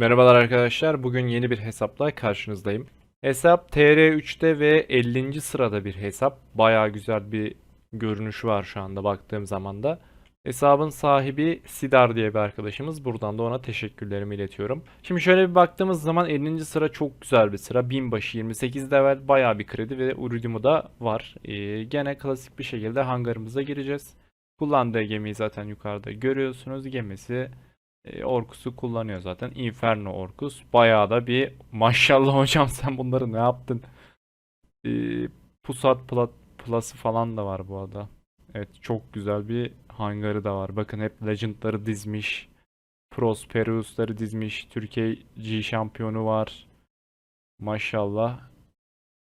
Merhabalar arkadaşlar. Bugün yeni bir hesapla karşınızdayım. Hesap TR3'te ve 50. sırada bir hesap. Bayağı güzel bir görünüşü var şu anda baktığım zaman da. Hesabın sahibi Sidar diye bir arkadaşımız. Buradan da ona teşekkürlerimi iletiyorum. Şimdi şöyle bir baktığımız zaman 50. sıra çok güzel bir sıra. Binbaşı 28 level bayağı bir kredi ve Uridium'u da var. Ee, gene klasik bir şekilde hangarımıza gireceğiz. Kullandığı gemiyi zaten yukarıda görüyorsunuz. Gemisi e, Orkus'u kullanıyor zaten. Inferno Orkus. Bayağı da bir maşallah hocam sen bunları ne yaptın? E, Pusat Plat Plus'ı falan da var bu arada. Evet çok güzel bir hangarı da var. Bakın hep Legend'ları dizmiş. Prosperous'ları dizmiş. Türkiye G şampiyonu var. Maşallah.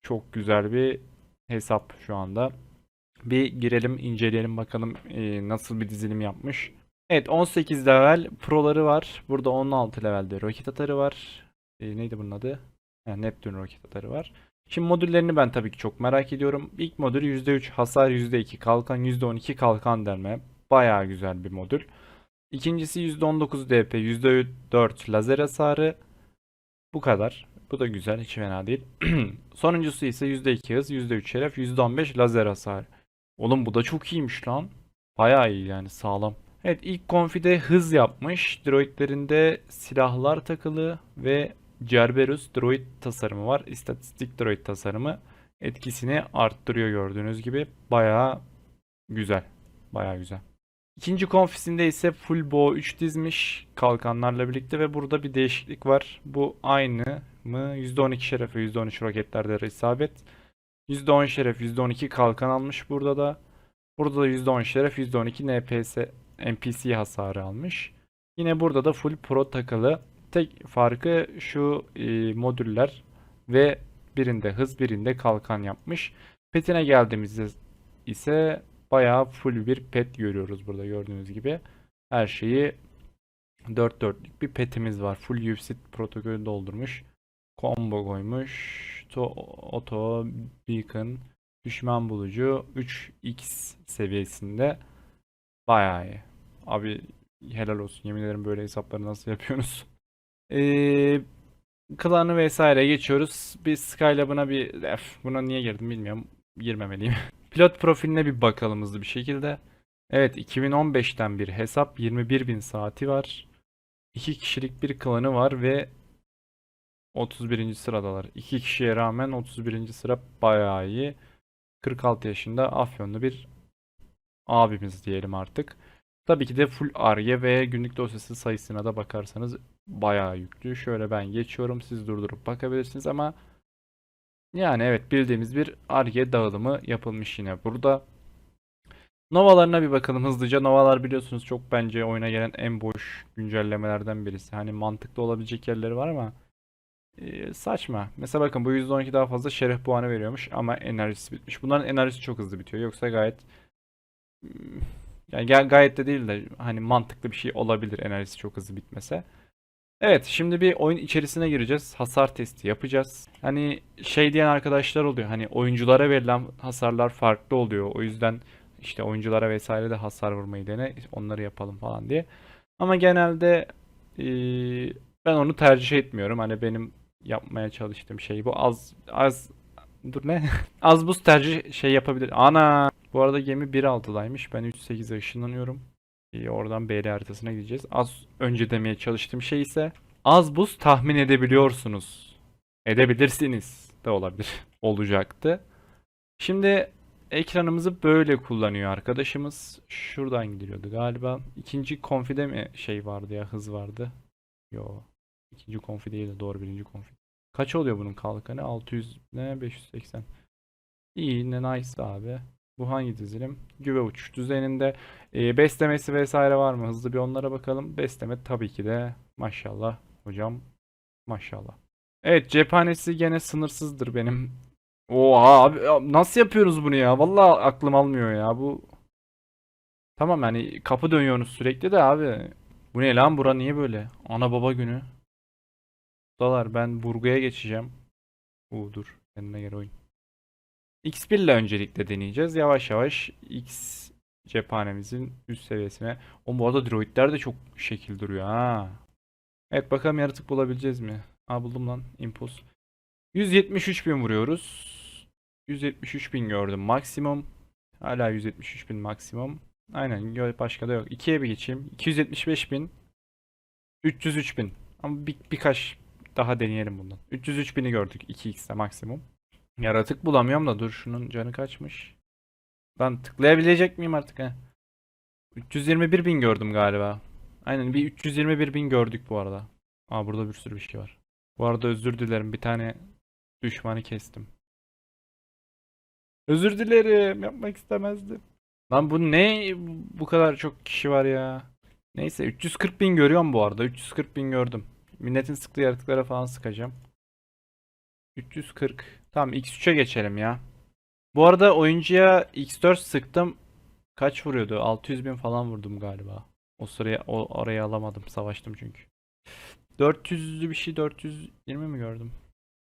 Çok güzel bir hesap şu anda. Bir girelim inceleyelim bakalım e, nasıl bir dizilim yapmış. Evet 18 level proları var. Burada 16 levelde roket atarı var. E, neydi bunun adı? Ha, Neptune roket atarı var. Şimdi modüllerini ben tabii ki çok merak ediyorum. İlk modül %3 hasar %2 kalkan %12 kalkan delme. Bayağı güzel bir modül. İkincisi %19 DP %4 lazer hasarı. Bu kadar. Bu da güzel hiç fena değil. Sonuncusu ise %2 hız %3 şeref %15 lazer hasarı. Oğlum bu da çok iyiymiş lan. Bayağı iyi yani sağlam. Evet ilk konfide hız yapmış. Droidlerinde silahlar takılı ve Cerberus droid tasarımı var. İstatistik droid tasarımı etkisini arttırıyor gördüğünüz gibi. Bayağı güzel. Bayağı güzel. İkinci konfisinde ise full bow 3 dizmiş kalkanlarla birlikte ve burada bir değişiklik var. Bu aynı mı? %12 şerefe %13 roketlerde isabet. %10 şeref %12 kalkan almış burada da. Burada da %10 şeref %12 NPS NPC hasarı almış. Yine burada da full pro takılı. Tek farkı şu e, modüller ve birinde hız birinde kalkan yapmış. Petine geldiğimizde ise bayağı full bir pet görüyoruz burada gördüğünüz gibi. Her şeyi 4 dörtlük bir petimiz var. Full UFC protokolü doldurmuş. Combo koymuş. To, auto, beacon, düşman bulucu 3x seviyesinde. Bayağı iyi. Abi helal olsun. Yemin ederim böyle hesapları nasıl yapıyorsunuz? Ee, klanı vesaire geçiyoruz. Bir Skylab'ına bir Ef, buna niye girdim bilmiyorum. Girmemeliyim. Pilot profiline bir bakalım hızlı bir şekilde. Evet 2015'ten bir hesap. 21.000 saati var. 2 kişilik bir klanı var ve 31. sıradalar. 2 kişiye rağmen 31. sıra bayağı iyi. 46 yaşında Afyonlu bir abimiz diyelim artık. Tabii ki de full arge ve günlük dosyası sayısına da bakarsanız bayağı yüklü. Şöyle ben geçiyorum. Siz durdurup bakabilirsiniz ama yani evet bildiğimiz bir arge dağılımı yapılmış yine burada. Novalarına bir bakalım hızlıca. Novalar biliyorsunuz çok bence oyuna gelen en boş güncellemelerden birisi. Hani mantıklı olabilecek yerleri var ama e, saçma. Mesela bakın bu %12 daha fazla şeref puanı veriyormuş ama enerjisi bitmiş. Bunların enerjisi çok hızlı bitiyor. Yoksa gayet yani gay- gayet de değil de hani mantıklı bir şey olabilir enerjisi çok hızlı bitmese. Evet şimdi bir oyun içerisine gireceğiz. Hasar testi yapacağız. Hani şey diyen arkadaşlar oluyor. Hani oyunculara verilen hasarlar farklı oluyor. O yüzden işte oyunculara vesaire de hasar vurmayı dene. Onları yapalım falan diye. Ama genelde eee, ben onu tercih etmiyorum. Hani benim yapmaya çalıştığım şey bu. Az az dur ne? Az buz tercih şey yapabilir. Ana bu arada gemi 1.6'daymış. Ben 3.8'e ışınlanıyorum. İyi, oradan BR haritasına gideceğiz. Az önce demeye çalıştığım şey ise az buz tahmin edebiliyorsunuz. Edebilirsiniz de olabilir. Olacaktı. Şimdi ekranımızı böyle kullanıyor arkadaşımız. Şuradan gidiliyordu galiba. İkinci konfide mi şey vardı ya hız vardı. Yo. İkinci konfi değil de doğru birinci konfi. Kaç oluyor bunun kalkanı? 600 ne 580. İyi ne nice abi. Bu hangi dizilim? Güve uçuş düzeninde. Ee, beslemesi vesaire var mı? Hızlı bir onlara bakalım. Besleme tabii ki de maşallah hocam. Maşallah. Evet cephanesi gene sınırsızdır benim. Oha abi nasıl yapıyoruz bunu ya? Vallahi aklım almıyor ya bu. Tamam yani kapı dönüyorsunuz sürekli de abi. Bu ne lan bura niye böyle? Ana baba günü. Dolar ben Burgu'ya geçeceğim. Uuu dur. Kendine gel oyun. X1 ile öncelikle deneyeceğiz. Yavaş yavaş X cephanemizin üst seviyesine. O bu arada droidler de çok şekil duruyor ha. Evet bakalım yaratık bulabileceğiz mi? Aa buldum lan. Impuls. 173 bin vuruyoruz. 173 bin gördüm maksimum. Hala 173 bin maksimum. Aynen başka da yok. 2'ye bir geçeyim. 275 bin. 303 bin. Ama bir, birkaç daha deneyelim bundan. 303 bini gördük 2x'te maksimum. Yaratık bulamıyorum da dur şunun canı kaçmış. Ben tıklayabilecek miyim artık he? 321 bin gördüm galiba. Aynen bir 321 bin gördük bu arada. Aa burada bir sürü bir şey var. Bu arada özür dilerim bir tane düşmanı kestim. Özür dilerim yapmak istemezdim. Lan bu ne bu kadar çok kişi var ya. Neyse 340 bin görüyorum bu arada 340 bin gördüm. Milletin sıktığı yaratıklara falan sıkacağım. 340. Tamam X3'e geçelim ya. Bu arada oyuncuya X4 sıktım. Kaç vuruyordu? 600 bin falan vurdum galiba. O sıraya o arayı alamadım. Savaştım çünkü. 400'lü bir şey 420 mi gördüm?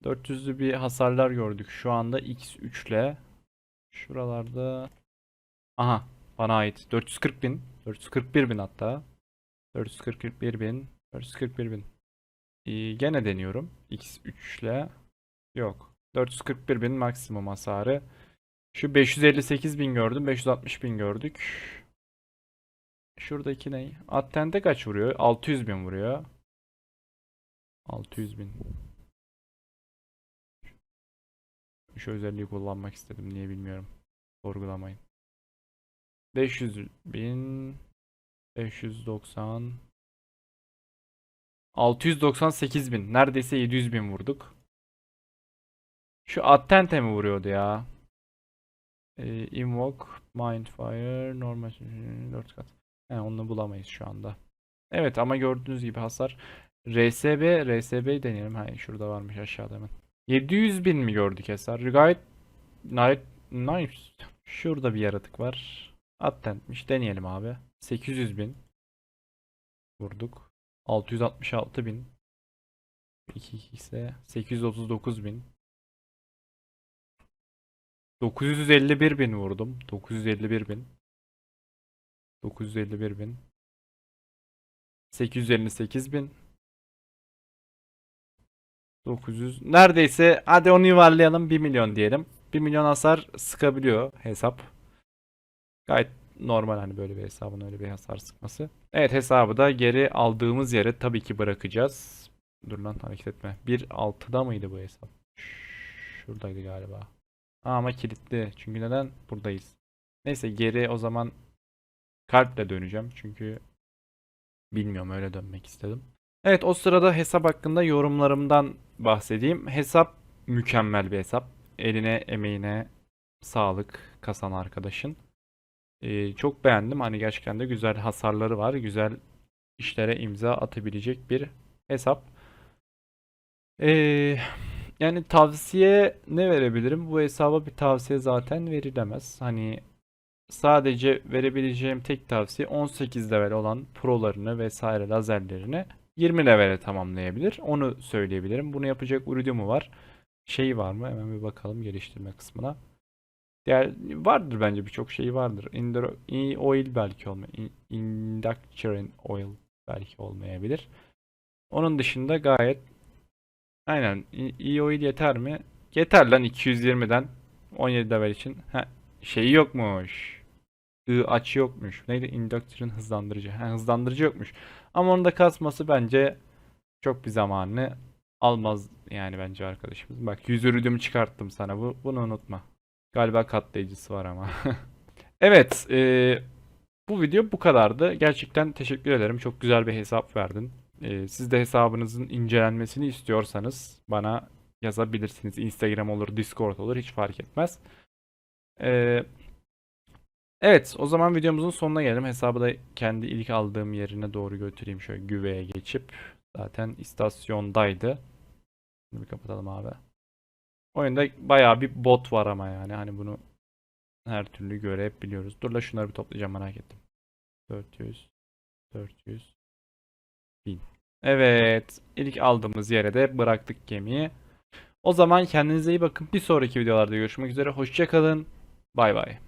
400'lü bir hasarlar gördük. Şu anda X3 ile şuralarda aha bana ait 440 bin 441 bin hatta 441 bin 441 bin Ee, gene deniyorum X3 ile yok 441 bin maksimum hasarı. Şu 558 bin gördüm 560 bin gördük. Şuradaki ne? Attente kaç vuruyor? 600 bin vuruyor. 600 bin. Şu özelliği kullanmak istedim niye bilmiyorum. Sorgulamayın. 500 bin 590 698 bin. Neredeyse 700 bin vurduk şu Attente mi vuruyordu ya ee, Invoke Mindfire normal 4 kat He, onu bulamayız şu anda Evet ama gördüğünüz gibi hasar RSB RSB deneyelim ha şurada varmış aşağıda hemen 700 bin mi gördük hasar gayet nice. Şurada bir yaratık var. Attentmiş. Deneyelim abi. 800 bin. Vurduk. 666 bin. 2 ise 839 bin. 951 bin vurdum. 951 bin. 951 bin. 858 bin. 900. Neredeyse hadi onu yuvarlayalım 1 milyon diyelim. 1 milyon hasar sıkabiliyor hesap. Gayet normal hani böyle bir hesabın öyle bir hasar sıkması. Evet hesabı da geri aldığımız yere tabii ki bırakacağız. Dur lan hareket etme. 1.6'da mıydı bu hesap? Şuradaydı galiba. Ama kilitli. Çünkü neden? Buradayız. Neyse geri o zaman kartla döneceğim. Çünkü bilmiyorum öyle dönmek istedim. Evet o sırada hesap hakkında yorumlarımdan bahsedeyim. Hesap mükemmel bir hesap. Eline emeğine sağlık kasan arkadaşın. Ee, çok beğendim. Hani gerçekten de güzel hasarları var. Güzel işlere imza atabilecek bir hesap. Ee, yani tavsiye ne verebilirim? Bu hesaba bir tavsiye zaten verilemez. Hani sadece verebileceğim tek tavsiye 18 level olan prolarını vesaire lazerlerini 20 levele tamamlayabilir. Onu söyleyebilirim. Bunu yapacak uridiumu var. Şey var mı? Hemen bir bakalım geliştirme kısmına. Diğer vardır bence birçok şey vardır. Indro, i- oil belki olma, in- induction oil belki olmayabilir. Onun dışında gayet aynen i- iyi oil yeter mi? Yeter lan 220'den 17 level için. Ha, şeyi yokmuş. I açı yokmuş. Neydi? Induction hızlandırıcı. Ha, hızlandırıcı yokmuş. Ama onun da kasması bence çok bir zamanını almaz yani bence arkadaşımız. Bak 100 ürünümü çıkarttım sana. Bu, bunu unutma. Galiba katlayıcısı var ama. Evet, e, bu video bu kadardı. Gerçekten teşekkür ederim. Çok güzel bir hesap verdin. E, siz de hesabınızın incelenmesini istiyorsanız bana yazabilirsiniz. Instagram olur, Discord olur hiç fark etmez. E, evet, o zaman videomuzun sonuna gelelim. Hesabı da kendi ilk aldığım yerine doğru götüreyim. Şöyle güveye geçip. Zaten istasyondaydı. Bunu bir kapatalım abi. Oyunda bayağı bir bot var ama yani. Hani bunu her türlü görebiliyoruz. Dur la şunları bir toplayacağım merak ettim. 400 400 1000. Evet. ilk aldığımız yere de bıraktık gemiyi. O zaman kendinize iyi bakın. Bir sonraki videolarda görüşmek üzere. Hoşçakalın. Bay bay.